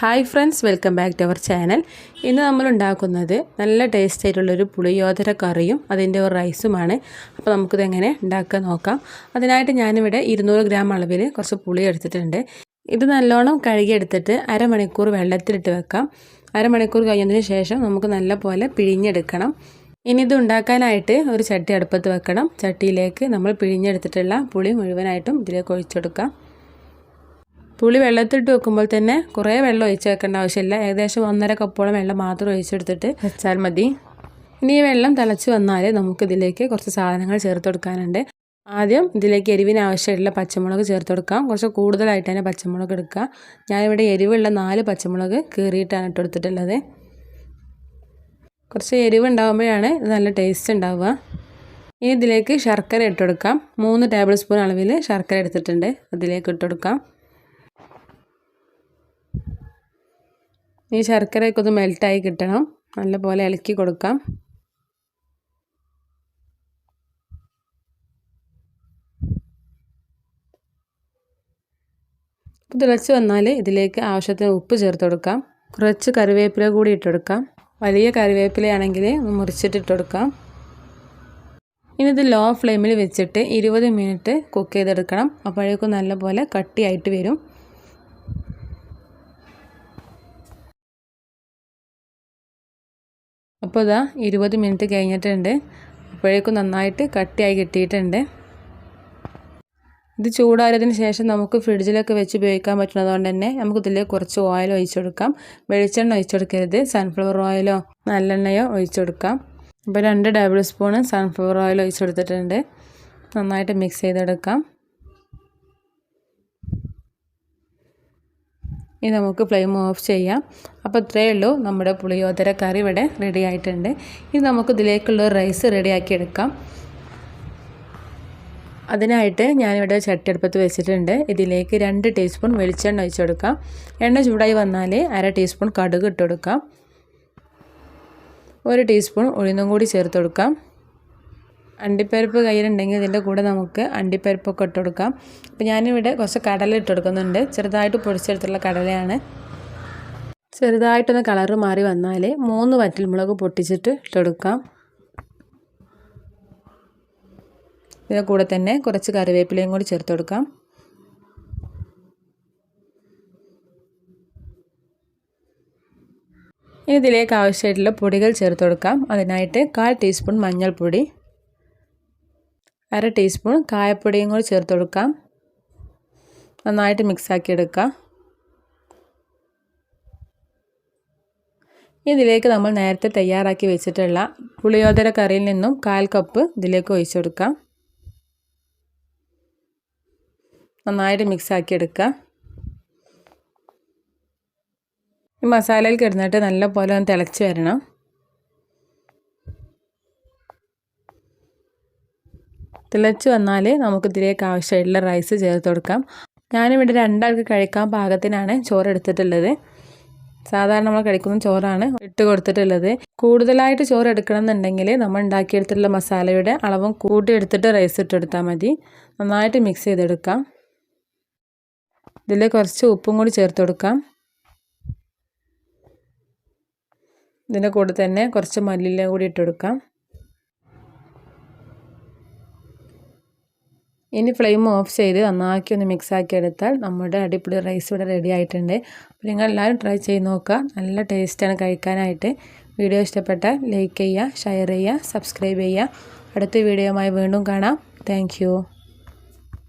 Hi friends welcome back to our channel ഇന്ന് നമ്മൾ ഉണ്ടാക്കുന്നത് നല്ല ടേസ്റ്റ് ആയിട്ടുള്ളൊരു പുളിയോദര കറിയും അതിന്റെ ഒരു റൈസുമാണ് അപ്പോൾ നമുക്കിത് എങ്ങനെ ഉണ്ടാക്കാൻ നോക്കാം. അതിനായിട്ട് ഞാനിവിടെ ഇരുന്നൂറ് ഗ്രാം അളവിൽ കുറച്ച് പുളി എടുത്തിട്ടുണ്ട്. ഇത് നല്ലോണം കഴുകിയെടുത്തിട്ട് അരമണിക്കൂർ വെള്ളത്തിലിട്ട് വെക്കാം. അരമണിക്കൂർ കഴിഞ്ഞതിന് ശേഷം നമുക്ക് നല്ല പോലെ പിഴിഞ്ഞെടുക്കണം. ഇനി ഇത് ഉണ്ടാക്കാനായിട്ട് ഒരു ചട്ടി അടുപ്പത്ത് വെക്കണം. ചട്ടിയിലേക്ക് നമ്മൾ പിഴിഞ്ഞെടുത്തിട്ടുള്ള പുളി മുഴുവനായിട്ടും ഇതിലേക്ക് ഒഴിച്ചെടുക്കാം പുളി വെള്ളത്തിട്ട് വെക്കുമ്പോൾ തന്നെ കുറേ വെള്ളം ഒഴിച്ച് വെക്കേണ്ട ആവശ്യമില്ല. ഏകദേശം ഒന്നര കപ്പോളം വെള്ളം മാത്രം ഒഴിച്ചെടുത്തിട്ട് വെച്ചാൽ മതി. ഇനി ഈ വെള്ളം തിളച്ച് വന്നാൽ നമുക്കിതിലേക്ക് കുറച്ച് സാധനങ്ങൾ ചേർത്ത് കൊടുക്കാനുണ്ട്. ആദ്യം ഇതിലേക്ക് എരിവിന് പച്ചമുളക് ചേർത്ത് കൊടുക്കാം. കുറച്ച് കൂടുതലായിട്ട് തന്നെ പച്ചമുളക് എടുക്കുക. ഞാനിവിടെ എരിവുള്ള നാല് പച്ചമുളക് കീറിയിട്ടാണ് ഇട്ട് കൊടുത്തിട്ടുള്ളത്. കുറച്ച് എരിവ് ഉണ്ടാകുമ്പോഴാണ് നല്ല ടേസ്റ്റ് ഉണ്ടാവുക. ഇനി ഇതിലേക്ക് ശർക്കര ഇട്ട് കൊടുക്കാം. മൂന്ന് ടേബിൾ സ്പൂൺ അളവിൽ ശർക്കര എടുത്തിട്ടുണ്ട്. അതിലേക്ക് ഇട്ട് കൊടുക്കാം. ഈ ശർക്കരയൊക്കെ ഒന്ന് മെൽറ്റായി കിട്ടണം. നല്ലപോലെ ഇളക്കി കൊടുക്കാം. തിളച്ച് വന്നാൽ ഇതിലേക്ക് ആവശ്യത്തിന് ഉപ്പ് ചേർത്ത് കൊടുക്കാം. കുറച്ച് കറിവേപ്പില കൂടി ഇട്ടെടുക്കാം വലിയ കറിവേപ്പിലയാണെങ്കിൽ മുറിച്ചിട്ട് ഇട്ടെടുക്കാം ഇനി ഇത് ലോ ഫ്ലെയിമിൽ വെച്ചിട്ട് ഇരുപത് മിനിറ്റ് കുക്ക് ചെയ്തെടുക്കണം. അപ്പോഴേക്കും നല്ലപോലെ കട്ടിയായിട്ട് വരും. അപ്പോൾ ഇതാ ഇരുപത് മിനിറ്റ് കഴിഞ്ഞിട്ടുണ്ട്. അപ്പോഴേക്കും നന്നായിട്ട് കട്ടിയായി കിട്ടിയിട്ടുണ്ട്. ഇത് ചൂടായതിന് ശേഷം നമുക്ക് ഫ്രിഡ്ജിലൊക്കെ വെച്ച് ഉപയോഗിക്കാൻ പറ്റുന്നതുകൊണ്ട് തന്നെ നമുക്ക് ഇതിൽ കുറച്ച് ഓയിൽ ഒഴിച്ചു കൊടുക്കാം. വെളിച്ചെണ്ണ ഒഴിച്ചു കൊടുക്കരുത്. സൺഫ്ലവർ ഓയിലോ നല്ലെണ്ണയോ ഒഴിച്ചു കൊടുക്കാം. അപ്പോൾ രണ്ട് ടേബിൾ സ്പൂണ് സൺഫ്ലവർ ഓയിൽ ഒഴിച്ചു കൊടുത്തിട്ടുണ്ട്. നന്നായിട്ട് മിക്സ് ചെയ്തെടുക്കാം. ഇനി നമുക്ക് ഫ്ലെയിം ഓഫ് ചെയ്യാം. അപ്പോൾ ഇത്രയേ ഉള്ളൂ. നമ്മുടെ പുളിയോതര കറി ഇവിടെ റെഡി ആയിട്ടുണ്ട്. ഇനി നമുക്ക് ഇതിലേക്കുള്ള റൈസ് റെഡിയാക്കി എടുക്കാം. അതിനായിട്ട് ഞാനിവിടെ ചട്ടിയെടുപ്പത്ത് വെച്ചിട്ടുണ്ട്. ഇതിലേക്ക് രണ്ട് ടീസ്പൂൺ വെളിച്ചെണ്ണ ഒഴിച്ചു കൊടുക്കാം. എണ്ണ ചൂടായി വന്നാൽ അര ടീസ്പൂൺ കടുക് ഇട്ട് കൊടുക്കാം. ഒരു ടീസ്പൂൺ ഉഴുന്നും കൂടി ചേർത്ത് കൊടുക്കാം. അണ്ടിപ്പരിപ്പ് കയ്യിലുണ്ടെങ്കിൽ ഇതിന്റെ കൂടെ നമുക്ക് അണ്ടിപ്പരിപ്പൊക്കെ ഇട്ട് കൊടുക്കാം. അപ്പോൾ ഞാനിവിടെ കുറച്ച് കടല ഇട്ട് കൊടുക്കുന്നുണ്ട്. ചെറുതായിട്ട് പൊടിച്ചെടുത്തുള്ള കടലയാണ്. ചെറുതായിട്ടൊന്ന് കളറ് മാറി വന്നാൽ മൂന്ന് വറ്റൽമുളക് പൊട്ടിച്ചിട്ട് ഇട്ടെടുക്കാം ഇതിന്റെ കൂടെ തന്നെ കുറച്ച് കറിവേപ്പിലയും കൂടി ചേർത്ത് കൊടുക്കാം. ഇതിലേക്ക് ആവശ്യമായിട്ടുള്ള പൊടികൾ ചേർത്ത് കൊടുക്കാം. അതിനായിട്ട് കാൽ ടീസ്പൂൺ മഞ്ഞൾപ്പൊടി. അര ടീസ്പൂൺ കായപ്പൊടിയും കൂടി ചേർത്ത് കൊടുക്കാം. നന്നായിട്ട് മിക്സാക്കി എടുക്കാം. ഇതിലേക്ക് നമ്മൾ നേരത്തെ തയ്യാറാക്കി വെച്ചിട്ടുള്ള പുളിയോദര കറിയിൽ നിന്നും കാൽ കപ്പ് ഇതിലേക്ക് ഒഴിച്ചു കൊടുക്കാം. നന്നായിട്ട് മിക്സാക്കി ഈ മസാലയിൽ കിടന്നിട്ട് നല്ല പോലെ ഒന്ന് തിളച്ച് വരണം. തിളച്ച് വന്നാൽ നമുക്ക് ഇതിലേക്ക് ആവശ്യമായിട്ടുള്ള റൈസ് ചേർത്ത് കൊടുക്കാം. ഞാനിവിടെ രണ്ടാൾക്ക് കഴിക്കാൻ പാകത്തിനാണ് ചോറ് എടുത്തിട്ടുള്ളത് സാധാരണ നമ്മൾ കഴിക്കുന്ന ചോറാണ് ഇട്ട് കൊടുത്തിട്ടുള്ളത്. കൂടുതലായിട്ട് ചോറ് എടുക്കണം എന്നുണ്ടെങ്കിൽ നമ്മൾ ഉണ്ടാക്കിയെടുത്തിട്ടുള്ള മസാലയുടെ അളവും കൂട്ടി എടുത്തിട്ട് റൈസ് ഇട്ടെടുത്താൽ മതി. നന്നായിട്ട് മിക്സ് ചെയ്തെടുക്കാം. ഇതിൽ കുറച്ച് ഉപ്പും കൂടി ചേർത്ത് കൊടുക്കാം. ഇതിന്റെ കൂടെ തന്നെ കുറച്ച് മല്ലിയില കൂടി ഇട്ട് ഇനി ഫ്ലെയിം ഓഫ് ചെയ്ത് നന്നാക്കി ഒന്ന് മിക്സ് ആക്കി എടുത്താൽ നമ്മുടെ അടിപൊളി റൈസ് ഇവിടെ റെഡി ആയിട്ടുണ്ട്. അപ്പോൾ നിങ്ങൾ എല്ലാവരും ട്രൈ ചെയ്ത് നോക്കുക. നല്ല ടേസ്റ്റാണ് കഴിക്കാനായിട്ട്. വീഡിയോ ഇഷ്ടപ്പെട്ടാൽ ലൈക്ക് ചെയ്യുക ഷെയർ ചെയ്യുക സബ്സ്ക്രൈബ് ചെയ്യുക. അടുത്ത വീഡിയോയുമായി വീണ്ടും കാണാം. താങ്ക്